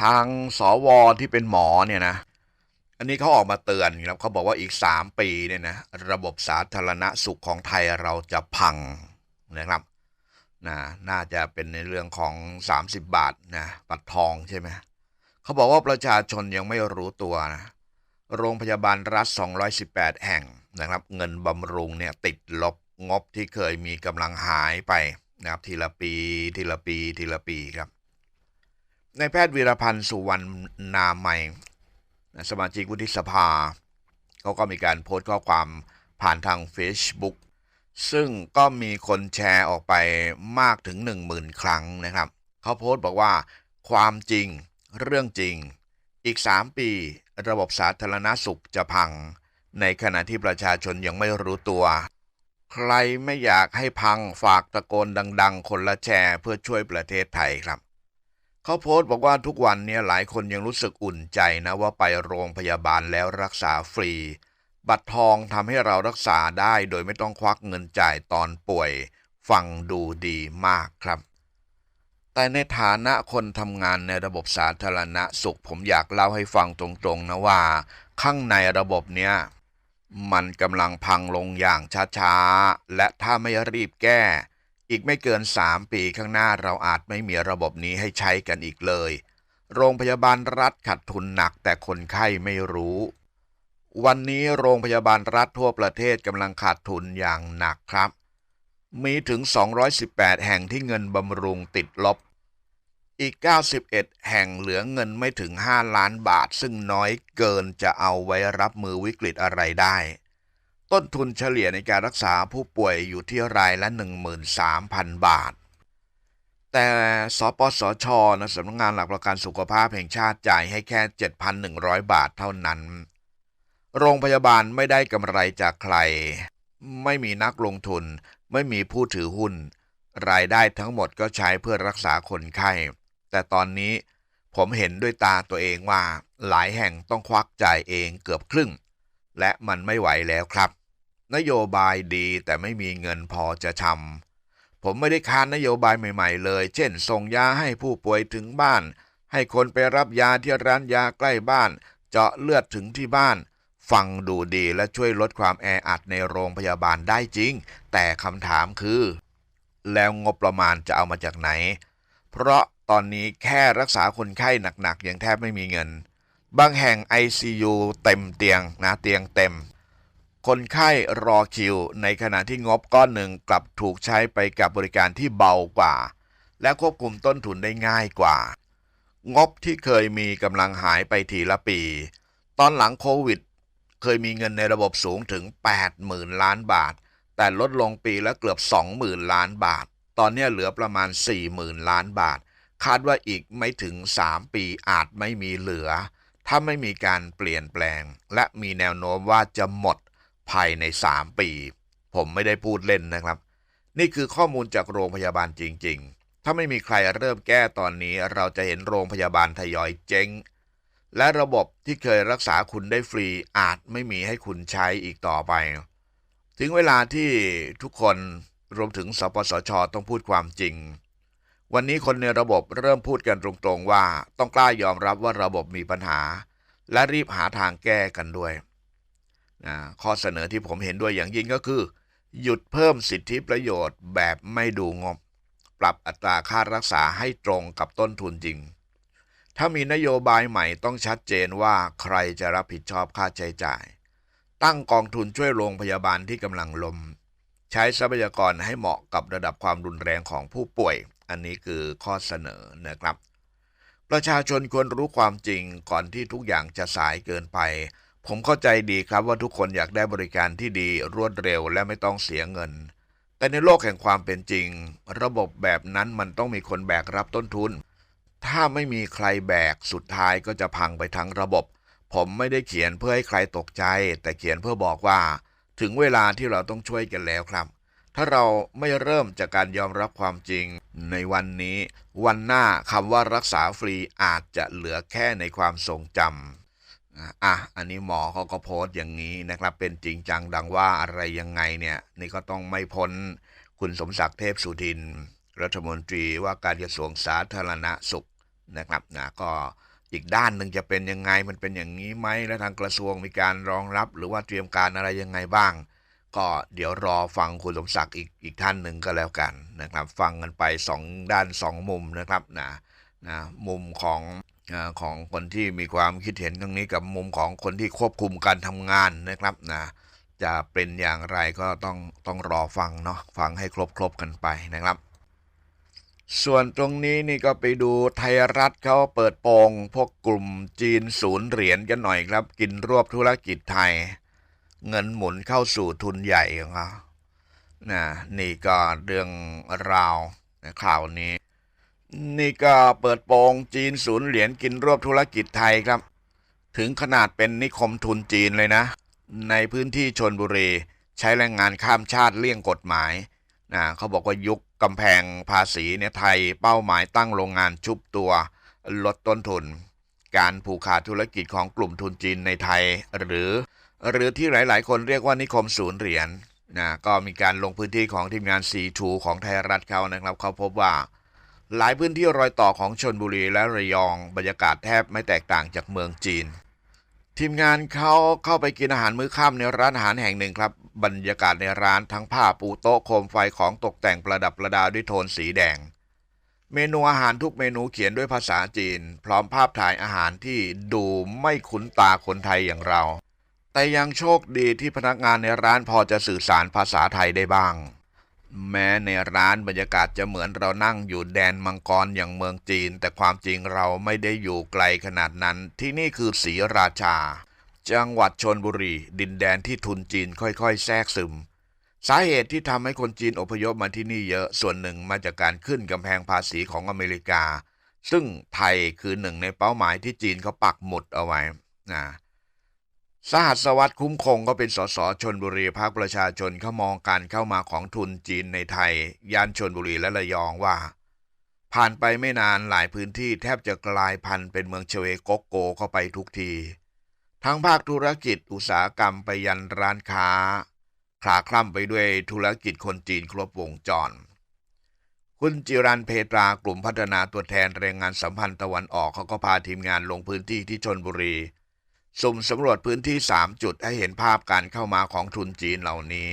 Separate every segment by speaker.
Speaker 1: ทางสวที่เป็นหมอเนี่ยนะ อันนี้เขาออกมาเตือนครับเขาบอกว่าอีก 3 ปีเนี่ยนะระบบสาธารณสุขของไทยเราจะพังนะครับนะน่าจะเป็นในเรื่องของ 30 บาทนะบัตรทองใช่ไหมเขาบอกว่าประชาชนยังไม่รู้ตัวนะโรงพยาบาลรัฐ 218 แห่งนะครับ เงินบำรุงเนี่ยติดลบงบที่เคยมีกำลังหายไปนะครับทีละปีทีละปีทีละปีครับ นายแพทย์วีรพันธ์สุวรรณนาใหม่สมาชิกวุฒิสภาเขาก็มีการโพสต์ข้อความผ่านทาง Facebook ซึ่งก็มีคนแชร์ออกไปมากถึง 10,000 ครั้งนะครับ เขาโพสต์บอกว่า ความจริงเรื่องจริง อีก 3 ปี ระบบสาธารณสุขจะพัง ในขณะที่ประชาชนยังไม่รู้ตัว ใครไม่อยากให้พังฝากตะโกนดัง ๆ คนละแชร์เพื่อช่วยประเทศไทยครับ เขาโพสต์บอกว่าทุกวันเนี่ยหลายคนยังรู้สึกอุ่นใจนะว่าไปโรงพยาบาลแล้วรักษาฟรี บัตรทองทำให้เรารักษาได้โดยไม่ต้องควักเงินจ่ายตอนป่วย ฟังดูดีมากครับ แต่ในฐานะคนทำงานในระบบสาธารณสุข ผมอยากเล่าให้ฟังตรงๆนะว่า ข้างในระบบเนี้ยมันกำลังพังลงอย่างช้าๆ และถ้าไม่รีบแก้ อีกไม่เกิน 3 ปีข้างหน้าเราอาจไม่มีระบบนี้ให้ใช้กันอีกเลย โรงพยาบาลรัฐขาดทุนหนักแต่คนไข้ไม่รู้ วันนี้โรงพยาบาลรัฐทั่วประเทศกำลังขาดทุนอย่างหนักครับ มีถึง 218 แห่งที่เงินบำรุงติดลบ อีก 91 แห่งเหลือเงินไม่ถึง 5 ล้านบาท ซึ่งน้อยเกินจะเอาไว้รับมือวิกฤตอะไรได้ ต้นทุนเฉลี่ยในการรักษาผู้ป่วยอยู่ที่รายละ 13,000 บาท แต่สปสชนะสำนักงานหลักประกันสุขภาพแห่งชาติจ่ายให้แค่ 7,100 บาทเท่านั้น โรงพยาบาลไม่ได้กำไรจากใคร ไม่มีนักลงทุน ไม่มีผู้ถือหุ้น รายได้ทั้งหมดก็ใช้เพื่อรักษาคนไข้ แต่ตอนนี้ผมเห็นด้วยตาตัวเองว่าหลายแห่งต้องควักจ่ายเองเกือบครึ่งและมันไม่ไหวแล้วครับ นโยบายดีแต่ไม่มีเงินพอจะทำผมไม่ได้ค้านนโยบายใหม่ๆเลย เช่น ส่งยาให้ผู้ป่วยถึงบ้าน ให้คนไปรับยาที่ร้านยาใกล้บ้าน เจาะเลือดถึงที่บ้านฟังดูดีและช่วยลดความแออัดในโรงพยาบาลได้จริง แต่คำถามคือ แล้วงบประมาณจะเอามาจากไหน เพราะตอนนี้แค่รักษาคนไข้หนักๆยังแทบไม่มีเงิน บางแห่ง ICU เต็มเตียงนะเตียงเต็ม คนไข้รอคิว ในขณะที่งบก้อนหนึ่งกลับถูกใช้ไปกับบริการที่เบากว่า และควบคุมต้นทุนได้ง่ายกว่า งบที่เคยมีกำลังหายไปทีละปี ตอนหลังโควิด เคยมีเงินในระบบสูงถึง 80,000 ล้านบาท แต่ลดลงปีละเกือบ 20,000 ล้านบาท ตอนนี้เหลือประมาณ 40,000 ล้านบาท คาดว่าอีกไม่ถึง 3 ปีอาจไม่มีเหลือ ถ้าไม่มีการเปลี่ยนแปลง และมีแนวโน้มว่าจะหมด ภายใน 3 ปี ผมไม่ได้พูดเล่นนะครับ นี่คือข้อมูลจากโรงพยาบาลจริง ๆ ถ้าไม่มีใครเริ่มแก้ตอนนี้เราจะเห็นโรงพยาบาลทยอยเจ๊ง และระบบที่เคยรักษาคุณได้ฟรีอาจไม่มีให้คุณใช้อีกต่อไป ถึงเวลาที่ทุกคนรวมถึงสปสชต้องพูดความจริง วันนี้คนในระบบเริ่มพูดกันตรงๆว่า ต้องกล้ายอมรับว่าระบบมีปัญหา และรีบหาทางแก้กันด้วย ข้อเสนอที่ผมเห็นด้วยอย่างยิ่งก็คือ หยุดเพิ่มสิทธิประโยชน์แบบไม่ดูงบ ปรับอัตราค่ารักษาให้ตรงกับต้นทุนจริง ถ้ามีนโยบายใหม่ต้องชัดเจนว่าใครจะรับผิดชอบค่าใช้จ่าย ตั้งกองทุนช่วยโรงพยาบาลที่กำลังลม ใช้ทรัพยากรให้เหมาะกับระดับความรุนแรงของผู้ป่วย อันนี้คือข้อเสนอนะครับ ประชาชนควรรู้ความจริงก่อนที่ทุกอย่างจะสายเกินไป ผมเข้าใจดีครับว่าทุกคนอยากได้บริการที่ดีรวดเร็วและไม่ต้องเสียเงิน แต่ในโลกแห่งความเป็นจริง ระบบแบบนั้นมันต้องมีคนแบกรับต้นทุน ถ้าไม่มีใครแบกสุดท้ายก็จะพังไปทั้งระบบ ผมไม่ได้เขียนเพื่อให้ใครตกใจ แต่เขียนเพื่อบอกว่า ถึงเวลาที่เราต้องช่วยกันแล้วครับ ถ้าเราไม่เริ่มจากการยอมรับความจริง ในวันนี้ วันหน้าคำว่ารักษาฟรีอาจจะเหลือแค่ในความทรงจำ อะอันนี้หมอเขาก็โพสต์อย่างนี้นะครับ เป็นจริงจังดังว่าอะไรยังไงเนี่ยนี่ก็ต้องไม่พ้นคุณสมศักดิ์เทพสุทิน รัฐมนตรีว่าการกระทรวงสาธารณสุขนะครับนะก็อีกด้านหนึ่งจะเป็นยังไงมันเป็นอย่างนี้ไหมและทางกระทรวงมีการรองรับ หรือว่าเตรียมการอะไรยังไงบ้าง ก็เดี๋ยวรอฟังคุณสมศักดิ์อีกอีกท่านหนึ่งก็แล้วกันนะครับ ฟังกันไปสองด้านสองมุมนะครับนะนะมุมของ ของคนที่มีความคิดเห็นตรงนี้กับมุมของคนที่ควบคุมการทำงานนะครับนะจะเป็นอย่างไรก็ต้องต้องรอฟังเนาะฟังให้ครบครบกันไปนะครับ ส่วนตรงนี้นี่ก็ไปดูไทยรัฐเขาเปิดโปงพวกกลุ่มจีนศูนย์เหรียญกันหน่อยครับ กินรวบธุรกิจไทย เงินหมุนเข้าสู่ทุนใหญ่ของเขานะนี่ก็เรื่องราวในข่าวนี้ นี่ก็เปิดโปงจีนศูนย์เหรียญกินรวบธุรกิจไทยครับ ถึงขนาดเป็นนิคมทุนจีนเลยนะ ในพื้นที่ชนบุรีใช้แรงงานข้ามชาติเลี่ยงกฎหมายนะเขาบอกว่ายุคกำแพงภาษีเนี่ยไทยเป้าหมายตั้งโรงงานชุบตัว ลดต้นทุน การผูกขาดธุรกิจของกลุ่มทุนจีนในไทย หรือ หรือที่หลาย ๆ คนเรียกว่านิคมศูนย์เหรียญนะก็มีการลงพื้นที่ของทีมงาน C2 ของไทยรัฐเขานะครับเขาพบว่า หลายพื้นที่รอยต่อของชนบุรีและระยองบรรยากาศแทบไม่แตกต่างจากเมืองจีน ทีมงานเขาเข้าไปกินอาหารมื้อค่ำในร้านอาหารแห่งหนึ่งครับ บรรยากาศในร้านทั้งผ้าปูโต๊ะโคมไฟของตกแต่งประดับประดาด้วยโทนสีแดง เมนูอาหารทุกเมนูเขียนด้วยภาษาจีน พร้อมภาพถ่ายอาหารที่ดูไม่คุ้นตาคนไทยอย่างเรา แต่ยังโชคดีที่พนักงานในร้านพอจะสื่อสารภาษาไทยได้บ้าง แม้ในร้านบรรยากาศจะเหมือนเรานั่งอยู่แดนมังกรอย่างเมืองจีน แต่ความจริงเราไม่ได้อยู่ไกลขนาดนั้น ที่นี่คือศรีราชา จังหวัดชนบุรี ดินแดนที่ทุนจีนค่อยๆ แทรกซึม สาเหตุที่ทำให้คนจีนอพยพมาที่นี่เยอะส่วนหนึ่งมาจากการขึ้นกำแพงภาษีของอเมริกา ซึ่งไทยคือหนึ่งในเป้าหมายที่จีนเขาปักหมุดเอาไว้นะ สหัสวัสดิ์คุ้มคงก็เป็นสสชนบุรีพรรคประชาชนเขามองการเข้ามาของทุนจีนในไทยย่านชนบุรีและระยองว่า ผ่านไปไม่นานหลายพื้นที่แทบจะกลายพันธุ์เป็นเมืองเชเวโกโกเข้าไปทุกที ทั้งภาคธุรกิจอุตสาหกรรมไปยันร้านค้าคลาคล่ำไปด้วยธุรกิจคนจีนครบวงจร คุณจิรันเพตรากลุ่มพัฒนาตัวแทนแรงงานสัมพันธ์ตะวันออกเขาก็พาทีมงานลงพื้นที่ที่ชนบุรี สุ่มสำรวจพื้นที่ 3 จุดให้เห็นภาพการเข้ามาของทุนจีนเหล่านี้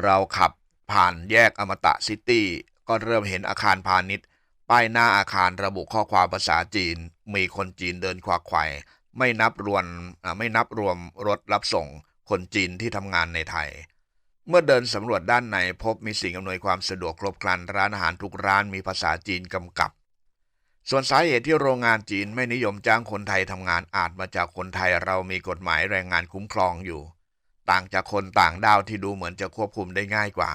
Speaker 1: เราขับผ่านแยกอมตะซิตี้ ก็เริ่มเห็นอาคารพาณิชย์ ป้ายหน้าอาคารระบุข้อความภาษาจีน มีคนจีนเดินควักไขว่ไม่นับรวมไม่นับรวมรถรับส่งคนจีนที่ทำงานในไทย เมื่อเดินสำรวจด้านในพบมีสิ่งอำนวยความสะดวกครบครันร้านอาหารทุกร้านมีภาษาจีนกำกับ ส่วนสาเหตุที่โรงงานจีนไม่นิยมจ้างคนไทยทำงานอาจมาจากคนไทยเรามีกฎหมายแรงงานคุ้มครองอยู่ ต่างจากคนต่างด้าวที่ดูเหมือนจะควบคุมได้ง่ายกว่า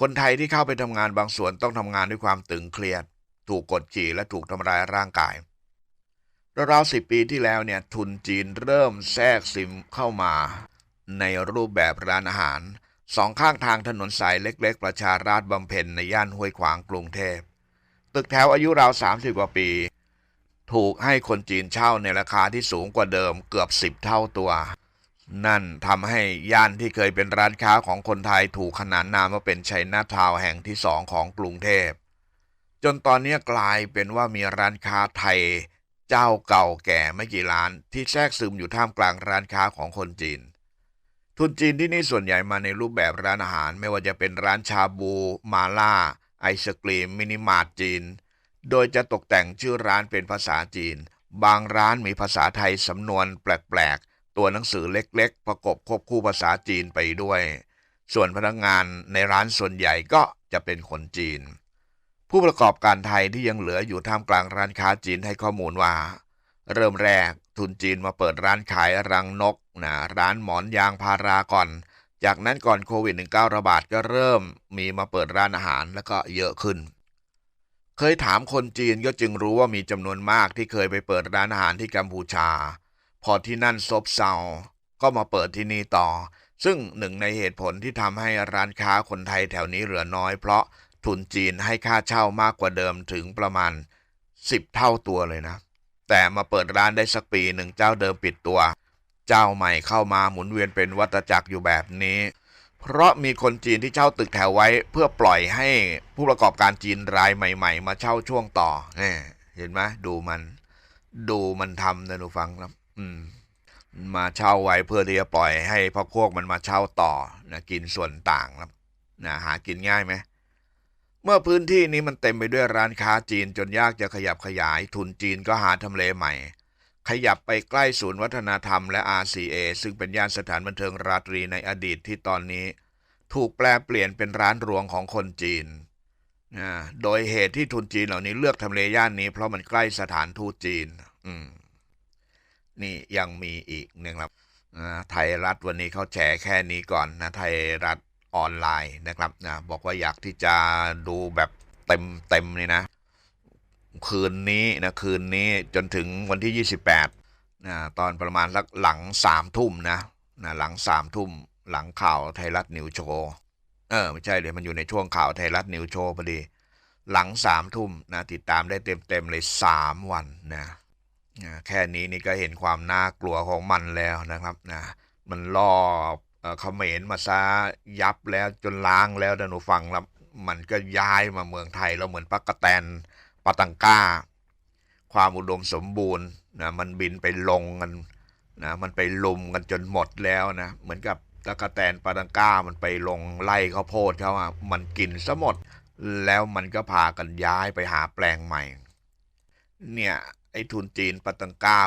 Speaker 1: คนไทยที่เข้าไปทำงานบางส่วนต้องทำงานด้วยความตึงเครียด ถูกกดขี่และถูกทำร้ายร่างกายราวๆสิบปีที่แล้วเนี่ยทุนจีนเริ่มแทรกซึมเข้ามา ในรูปแบบร้านอาหารสองข้างทางถนนสายเล็ก ๆ ประชาราษฎร์บำเพ็ญในย่านห้วยขวางกรุงเทพ ตึกแถวอายุราว30กว่าปี ถูกให้คนจีนเช่าในราคาที่สูงกว่าเดิมเกือบ10เท่าตัว นั่นทำให้ย่านที่เคยเป็นร้านค้าของคนไทยถูกขนานนามว่าเป็นชัยนาทาวแห่งที่สองของกรุงเทพ จนตอนนี้กลายเป็นว่ามีร้านค้าไทย เจ้าเก่าแก่ไม่กี่ร้าน ที่แทรกซึมอยู่ท่ามกลางร้านค้าของคนจีนทุนจีนที่นี่ส่วนใหญ่มาในรูปแบบร้านอาหาร ไม่ว่าจะเป็นร้านชาบู มาล่า ไอศกรีมมินิมาร์ทจีน โดยจะตกแต่งชื่อร้านเป็นภาษาจีน บางร้านมีภาษาไทยสำนวนแปลกๆ ตัวหนังสือเล็กๆ ประกบควบคู่ภาษาจีนไปด้วย ส่วนพนักงานในร้านส่วนใหญ่ก็จะเป็นคนจีน ผู้ประกอบการไทยที่ยังเหลืออยู่ท่ามกลางร้านค้าจีนให้ข้อมูลว่า เริ่มแรกทุนจีนมาเปิดร้านขายรังนกนะร้านหมอนยางพาราก่อน จากนั้นก่อนโควิด -19 ระบาดก็เริ่มมีมาเปิดร้านอาหารแล้วก็เยอะขึ้น เคยถามคนจีนก็จึงรู้ว่ามีจำนวนมากที่เคยไปเปิดร้านอาหารที่กัมพูชา พอที่นั่นซบเซา ก็มาเปิดที่นี่ต่อ ซึ่งหนึ่งในเหตุผลที่ทำให้ร้านค้าคนไทยแถวนี้เหลือน้อยเพราะทุนจีนให้ค่าเช่ามากกว่าเดิมถึงประมาณ 10 เท่าตัวเลยนะ แต่มาเปิดร้านได้สักปีหนึ่งเจ้าเดิมปิดตัว เจ้าใหม่เข้ามาหมุนเวียนเป็นวัตจักรอยู่แบบนี้ เพราะมีคนจีนที่เช่าตึกแถวไว้ เพื่อปล่อยให้ผู้ประกอบการจีนรายใหม่ ๆ มาเช่าช่วงต่อแน่เห็นไหมดูมัน ดูมันทำนะหนูฟังครับ อืม มาเช่าไว้เพื่อที่จะปล่อยให้พวกพวกมันมาเช่าต่อนะกินส่วนต่างครับนะหากินง่ายไหมเมื่อพื้นที่นี้มันเต็มไปด้วยร้านค้าจีนจนยากจะขยับขยาย ทุนจีนก็หาทำเลใหม่ ขยับไปใกล้ศูนย์วัฒนธรรมและ RCA ซึ่งเป็นย่านสถานบันเทิงราตรีในอดีตที่ตอนนี้ ถูกแปลเปลี่ยนเป็นร้านรวงของคนจีนนะโดยเหตุที่ทุนจีนเหล่านี้เลือกทำเลย่านนี้เพราะมันใกล้สถานทูตจีน นี่ยังมีอีกหนึ่งครับนะไทยรัฐวันนี้เขาแฉแค่นี้ก่อนนะไทยรัฐออนไลน์นะครับนะบอกว่าอยากที่จะดูแบบเต็มเต็มเลยนะ คืนนี้นะคืนนี้จนถึงวันที่ 28นะตอนประมาณสักหลังสามทุ่มนะนะหลังสามทุ่มหลังข่าวไทยรัฐนิวโชว์เออไม่ใช่เดี๋ยวมันอยู่ในช่วงข่าวไทยรัฐนิวโชว์พอดี หลังสามทุ่มนะติดตามได้เต็มเต็มๆเลยสามวันนะแค่นี้นี่ก็เห็นความน่ากลัวของมันแล้วนะครับนะมันล่อเอ่อเขมรมาซะยับแล้วจนล้างแล้วนะหนูฟังแล้วมันก็ย้ายมาเมืองไทยแล้วเหมือนปักกะแตน ปาตังก้า ความอุดมสมบูรณ์นะมันบินไปลงกันนะมันไปลุมกันจนหมดแล้วนะเหมือนกับตะกะแตนปาตังก้ามันไปลงไล่ข้าวโพดเขาอะมันกินซะหมด แล้วมันก็พากันย้ายไปหาแปลงใหม่ เนี่ยไอ้ทุนจีนปาตังก้า